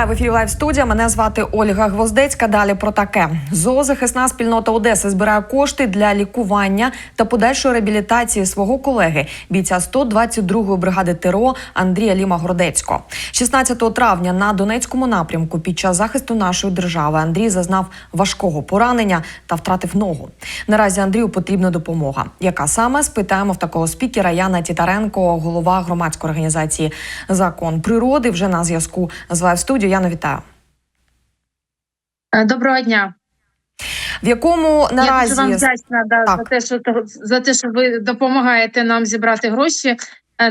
Вітаю в ефірі Лайв студія. Мене звати Ольга Гвоздецька. Далі про таке зоозахисна спільнота Одеси збирає кошти для лікування та подальшої реабілітації свого колеги, бійця 122-ї бригади ТРО Андрія Ліма Городецького. 16 травня на Донецькому напрямку під час захисту нашої держави Андрій зазнав важкого поранення та втратив ногу. Наразі Андрію потрібна допомога. Яка саме спитаємо в такого спікера Яна Тітаренко, голова громадської організації Закон природи, вже на зв'язку з Лайв студією. Яна, вітаю. Е, Доброго дня. В якому Я наразі дуже вам вдячна да, Так. за те, що за те, що ви допомагаєте нам зібрати гроші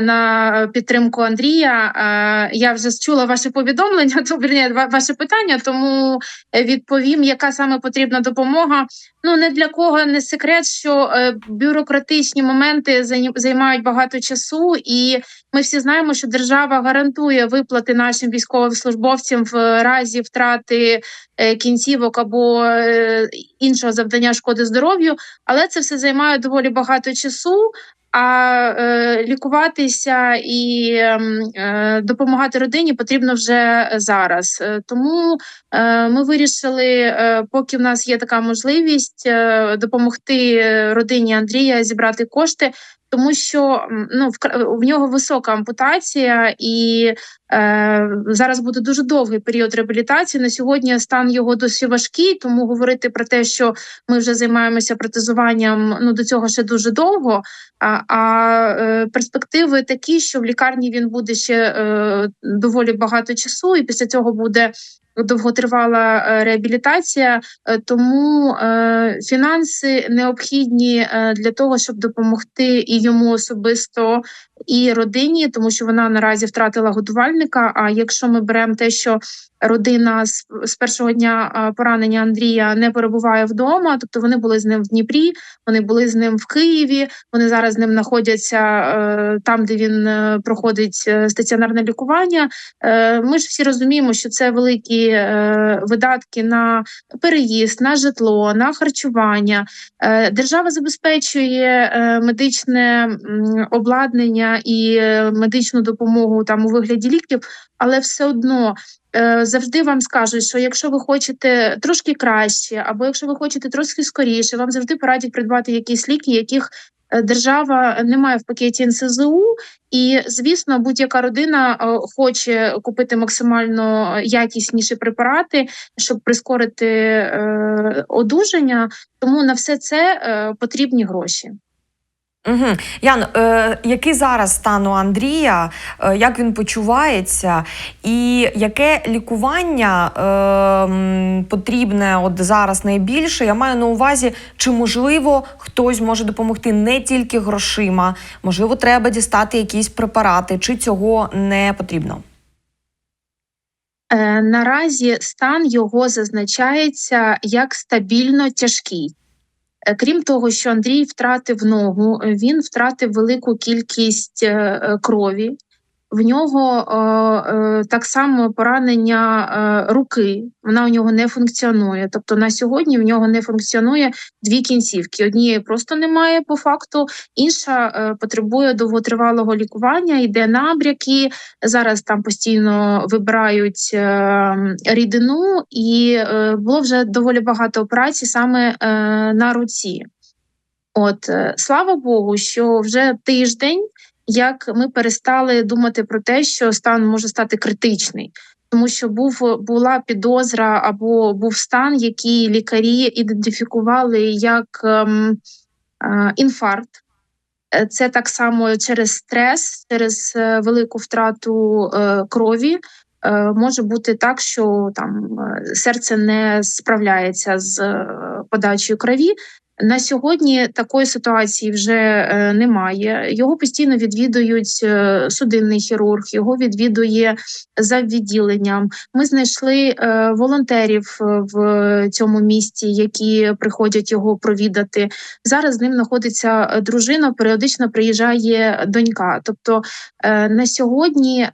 на підтримку Андрія. Е, Я вже чула ваше повідомлення, то вірні, ваше питання, тому е, відповім, яка саме потрібна допомога. Ну не для кого не секрет, що е, бюрократичні моменти займають багато часу, і ми всі знаємо, що держава гарантує виплати нашим військовослужбовцям в разі втрати е, кінцівок або е, іншого завдання шкоди здоров'ю, але це все займає доволі багато часу. А е, лікуватися і ем, е, допомагати родині потрібно вже зараз. Е, Тому е, ми вирішили, е, поки в нас є така можливість, е, допомогти родині Андрія зібрати кошти, тому що ну в, в нього висока ампутація, і е, зараз буде дуже довгий період реабілітації. На сьогодні стан його досі важкий, тому говорити про те, що ми вже займаємося протезуванням. Ну до цього ще дуже довго. А, а е, перспективи такі, що в лікарні він буде ще е, доволі багато часу, і після цього буде довготривала е, реабілітація. Е, тому е, фінанси необхідні для того, щоб допомогти і йому особисто, і родині, тому що вона наразі втратила годувальника. А якщо ми беремо те, що родина з, першого дня поранення Андрія не перебуває вдома, тобто вони були з ним в Дніпрі, вони були з ним в Києві. Вони зараз з ним знаходяться е, там, де він е, проходить е, стаціонарне лікування. Ми ж всі розуміємо, що це великі видатки на переїзд, на житло, на харчування. Держава забезпечує медичне м, і е, медичну допомогу там у вигляді ліків, але все одно. е, Завжди вам скажуть, що якщо ви хочете трошки краще, або якщо ви хочете трошки скоріше, вам завжди порадять придбати якісь ліки, яких е, держава не має в пакеті НСЗУ. І звісно, будь-яка родина хоче купити максимально якісніші препарати, щоб прискорити одужання. Тому на все це потрібні гроші. Угу. Ян, е, який зараз стан у Андрія, е, як він почувається, і яке лікування е, потрібне от зараз найбільше? Я маю на увазі, чи можливо хтось може допомогти не тільки грошима, можливо, треба дістати якісь препарати, чи цього не потрібно? Е, Наразі стан його зазначається як стабільно тяжкий. Е, Крім того, що Андрій втратив ногу, е, він втратив велику кількість е, крові. В нього е, е, так само поранення е, руки, вона у нього не функціонує. Тобто на сьогодні в нього не функціонує дві кінцівки. Однієї просто немає по факту, інша потребує довготривалого лікування, йде набряки. Зараз там постійно вибирають рідину, і було вже доволі багато операцій саме на руці. От слава Богу, що вже тиждень, як ми перестали думати про те, що стан може стати критичний. Тому що був була підозра або був стан, який лікарі ідентифікували як ем, е, інфаркт. Е, Це так само через стрес, через е, велику втрату е, крові. Е, може бути так, що там е, серце не справляється з подачею крові. На сьогодні такої ситуації вже е, немає. Його постійно відвідують е, судинний хірург, його відвідує за відділенням. Ми знайшли е, волонтерів в цьому місті, які приходять його провідати. Зараз з ним знаходиться дружина. Періодично приїжджає донька. Тобто на сьогодні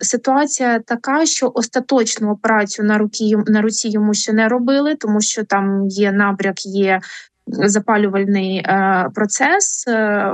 ситуація така, що остаточну операцію на руці йому ще не робили, тому що там є набряк, є запалювальний е, процес. Е,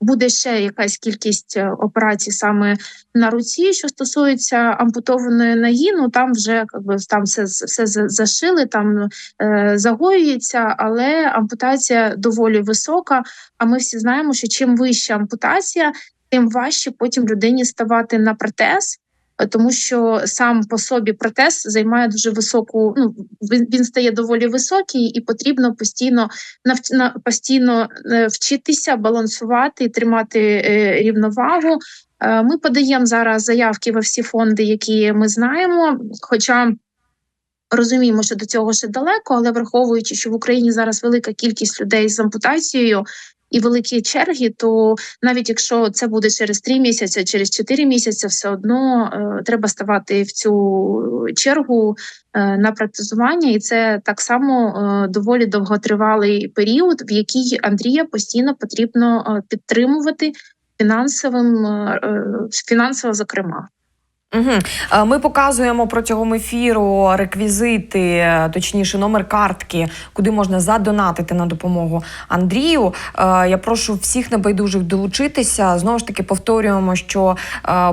буде ще якась кількість е, операцій саме на руці, що стосується ампутованої ноги, ну там вже якби там все все зашили, там е, загоюється, але ампутація доволі висока. А ми всі знаємо, що чим вища ампутація, тим важче потім людині ставати на протез. Тому що сам по собі протез займає дуже високу. Ну він, він стає доволі високий, і потрібно постійно на постійно е, вчитися балансувати і тримати е, рівновагу. Е, Ми подаємо зараз заявки во всі фонди, які ми знаємо. Хоча розуміємо, що до цього ще далеко, але враховуючи, що в Україні зараз велика кількість людей з ампутацією. І великі черги, то навіть якщо це буде через три місяці, через чотири місяці, все одно е, треба ставати в цю чергу е, на протезування, і це так само е, доволі довготривалий період, в який Андрія постійно потрібно е, підтримувати фінансовим е, е, фінансово, зокрема. Угу. Ми показуємо протягом ефіру реквізити, е, точніше, номер картки, куди можна задонатити на допомогу Андрію. Е, Я прошу всіх небайдужих долучитися. Знову ж таки, повторюємо, що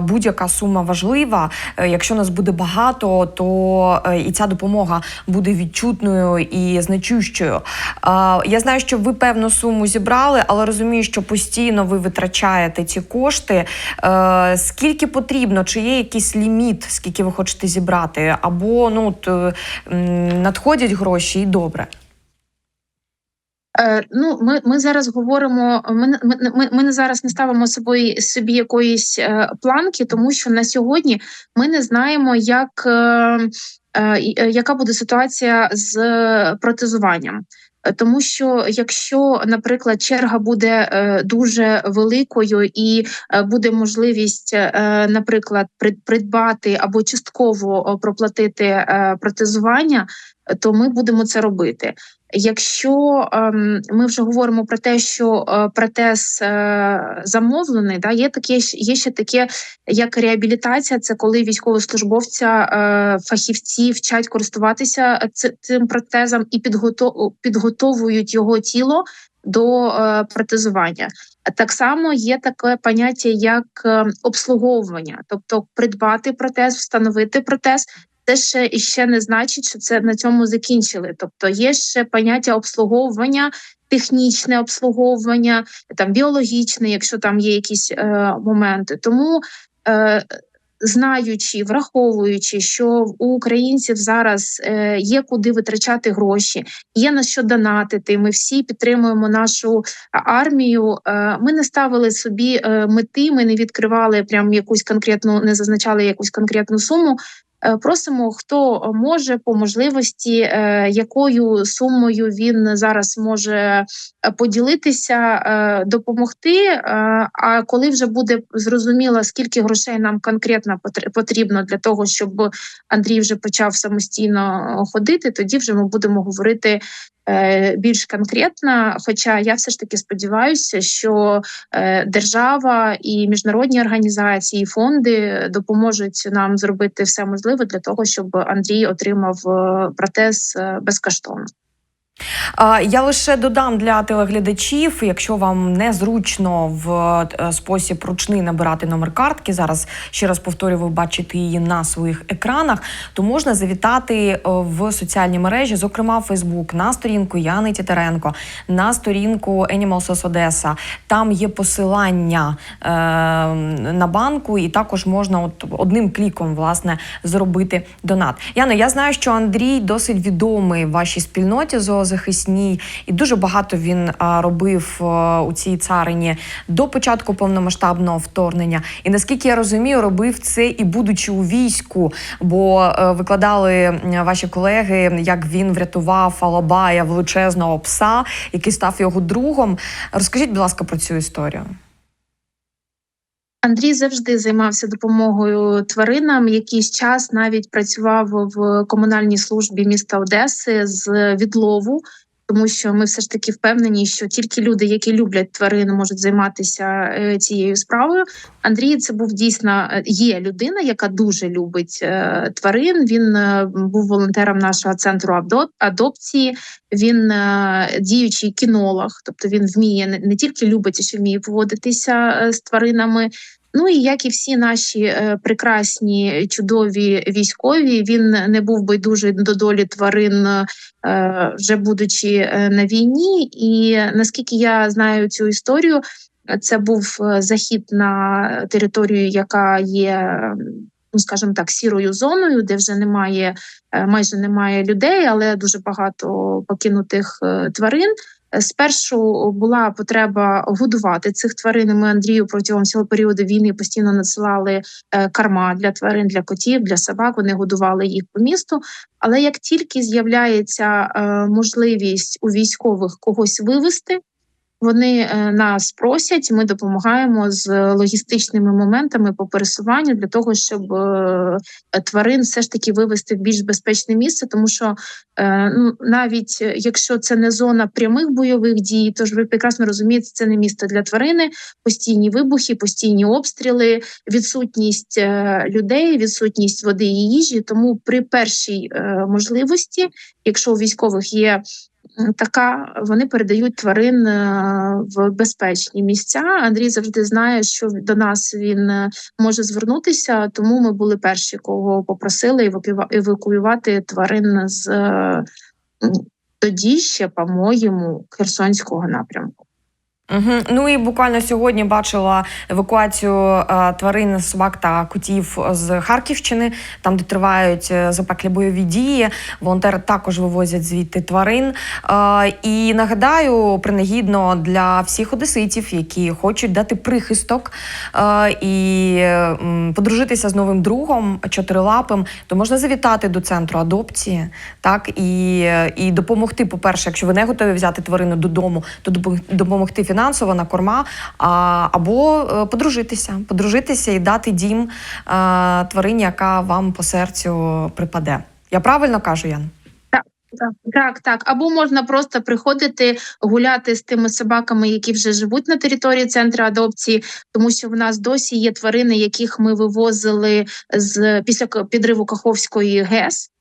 будь-яка сума важлива. Якщо нас буде багато, то і ця допомога буде відчутною і значущою. Я знаю, що ви певну суму зібрали, але розумію, що постійно ви витрачаєте ці кошти. Скільки потрібно? Чи є якийсь ліміт, скільки ви хочете зібрати? Або ну от, е, надходять гроші і добре. Е, ну, ми, ми зараз говоримо. Ми, ми, ми не зараз не ставимо собі собі якоїсь е, планки, тому що на сьогодні ми не знаємо, як е, е, е, яка буде ситуація з протезуванням. Тому що якщо, наприклад, черга буде е, дуже великою і е, буде можливість, е, наприклад, придбати або частково проплатити протезування, то ми будемо це робити. Якщо ем, ми вже говоримо про те, що е, протез е, замовлений, да, є таке є ще таке, як реабілітація, це коли військовослужбовця е, фахівці вчать користуватися цим протезом і підгото- підготовують його тіло до протезування. Так само є таке поняття, як е, обслуговування, тобто придбати протез, встановити протез. Це ще і ще не значить, що це на цьому закінчили. Тобто є ще поняття обслуговування, технічне обслуговування, там біологічне, якщо там є якісь е, моменти. Тому е, знаючи, враховуючи, що у українців зараз е, є куди витрачати гроші, є на що донатити. Ми всі підтримуємо нашу армію. Е, ми не ставили собі е, мети, ми не відкривали прям якусь конкретну, не зазначали якусь конкретну суму. Е, Просимо, хто може по можливості, е, якою сумою він зараз може е, поділитися, допомогти. А коли вже буде зрозуміло, скільки грошей нам конкретно потр- потрібно для того, щоб Андрій вже почав самостійно ходити, тоді вже ми будемо говорити більш конкретна. Хоча я все ж таки сподіваюся, що е, держава і міжнародні організації, і фонди допоможуть нам зробити все можливе для того, щоб Андрій отримав е, протез е, безкоштовно. Я лише додам для телеглядачів, якщо вам незручно в е, спосіб ручний набирати номер картки, зараз ще раз повторюю, ви бачите її на своїх екранах, то можна завітати е, в соціальні мережі, зокрема Фейсбук, на сторінку Яни Тітеренко, на сторінку Animal SOS Одеса. Там є посилання е, на банку, і також можна от одним кліком власне зробити донат. Яна, я знаю, що Андрій досить відомий в вашій спільноті зоозахисній, і дуже багато він робив у цій царині до початку повномасштабного вторгнення. І наскільки я розумію, робив це і будучи у війську, бо е, викладали ваші колеги, як він врятував Алабая величезного пса, який став його другом. Розкажіть, будь ласка, про цю історію. Андрій завжди займався допомогою тваринам. Якийсь час навіть працював в комунальній службі міста Одеси з відлову. Тому що ми все ж таки впевнені, що тільки люди, які люблять тварин, можуть займатися е, цією справою. Андрій це був дійсно е, є людина, яка дуже любить е, тварин. Він був волонтером нашого центру адопції. Він діючий кінолог, тобто він вміє не, тільки любить, а ще вміє поводитися з тваринами. Ну і як і всі наші е, прекрасні чудові військові, він не був байдужий до долі тварин, е, вже будучи е, на війні. І наскільки я знаю цю історію, це був захід на територію, яка є, ну скажімо так, сірою зоною, де вже немає майже немає людей, але дуже багато покинутих тварин. Спершу була потреба годувати цих тварин. Ми Андрію протягом цього періоду війни постійно надсилали е, карма для тварин, для котів, для собак. Вони годували їх по місту. Але як тільки з'являється е, можливість у військових когось вивести, вони е, нас просять. Ми допомагаємо з логістичними моментами по пересуванню для того, щоб е, тварин все ж таки вивести в більш безпечне місце, тому що е, ну навіть якщо це не зона прямих бойових дій, то ж ви прекрасно розумієте, це не місце для тварини, постійні вибухи, постійні обстріли, відсутність людей, відсутність води і їжі. Тому при першій можливості, якщо у військових є така, вони передають тварин е, в безпечні місця. Андрій завжди знає, що до нас він е, може звернутися, тому ми були перші, кого попросили евакуюва- евакуювати тварин з е, тоді ще, по-моєму, Херсонського напрямку. Угу. Ну і буквально сьогодні бачила евакуацію е, тварин, собак та котів з Харківщини, там де тривають е, запеклі бойові дії. Волонтери також вивозять звідти тварин. Е, і нагадаю, принагідно для всіх одеситів, які хочуть дати прихисток і подружитися з новим другом чотирилапим, то можна завітати до центру адопції, так і, і допомогти. По перше, якщо ви не готові взяти тварину додому, то допом- допомогти фінансово на корма, а, або е, подружитися, подружитися і дати дім е, тварині, яка вам по серцю припаде. Я правильно кажу, Ян? Так, так. Або можна просто приходити гуляти з тими собаками, які вже живуть на території центру адопції, тому що в нас досі є тварини, яких ми вивозили з після підриву Каховської ГЕС.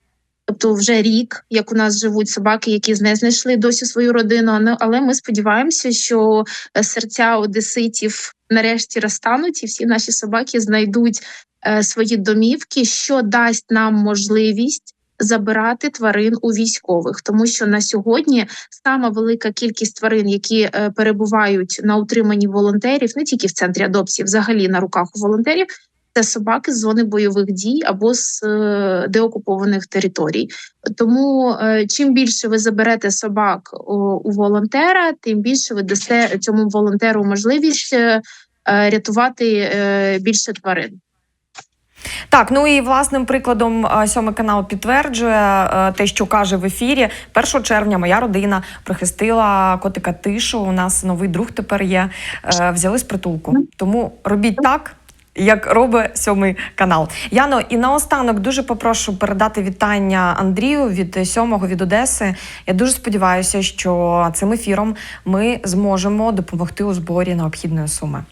Тобто вже рік, як у нас живуть собаки, які не знайшли досі свою родину. але- Але ми сподіваємося, що е, серця одеситів нарешті розтануть, і всі наші собаки знайдуть е, свої домівки, що дасть нам можливість забирати тварин у військових, тому що на сьогодні сама велика кількість тварин, які е, перебувають на утриманні волонтерів, не тільки в центрі адопції, взагалі на руках у волонтерів. Це собаки з зони бойових дій або з е, деокупованих територій. Тому е, чим більше ви заберете собак у, волонтера, тим більше ви дасте цьому волонтеру можливість е, рятувати більше тварин. Так, ну і власним прикладом сьомий канал підтверджує те, що каже в ефірі. 1 червня моя родина прихистила котика тишу. У нас новий друг тепер є. Взяли з притулку. Тому робіть так. Як робить сьомий канал, Яно, і наостанок дуже попрошу передати вітання Андрію від сьомого від Одеси. Я дуже сподіваюся, що цим ефіром ми зможемо допомогти у зборі необхідної суми.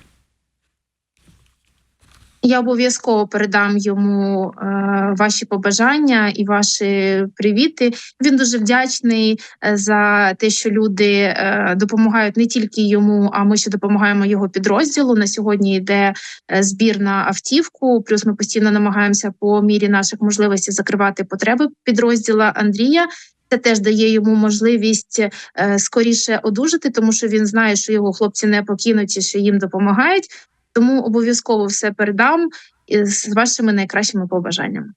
Я обов'язково передам йому е, ваші побажання і ваші привіти. Він дуже вдячний е, за те, що люди е, допомагають не тільки йому, а ми ще допомагаємо його підрозділу. На сьогодні йде е, збір на автівку. Плюс ми постійно намагаємося по мірі наших можливостей закривати потреби підрозділа Андрія. Це теж дає йому можливість е, скоріше одужати, тому що він знає, що його хлопці не покинуть і що їм допомагають. Тому обов'язково все передам і з вашими найкращими побажаннями.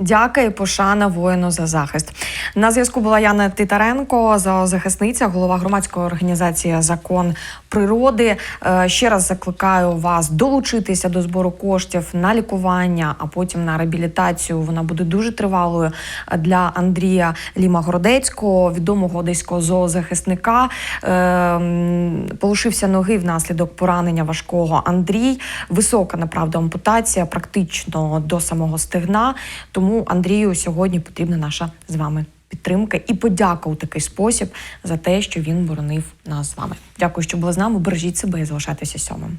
Дяка і пошана воїну за захист. На зв'язку була Яна Титаренко, зоозахисниця, голова громадської організації Закон природи. Е, Ще раз закликаю вас долучитися до збору коштів на лікування, а потім на реабілітацію. Вона буде дуже тривалою для Андрія Ліма Городецького, відомого одеського зоозахисника. Е, Полишився ноги внаслідок поранення важкого Андрій. Висока, направда, ампутація, практично до самого стегна. Тому Андрію сьогодні потрібна наша з вами підтримка і подяка у такий спосіб за те, що він боронив нас з вами. Дякую, що були з нами. Бережіть себе і залишайтеся сьомим.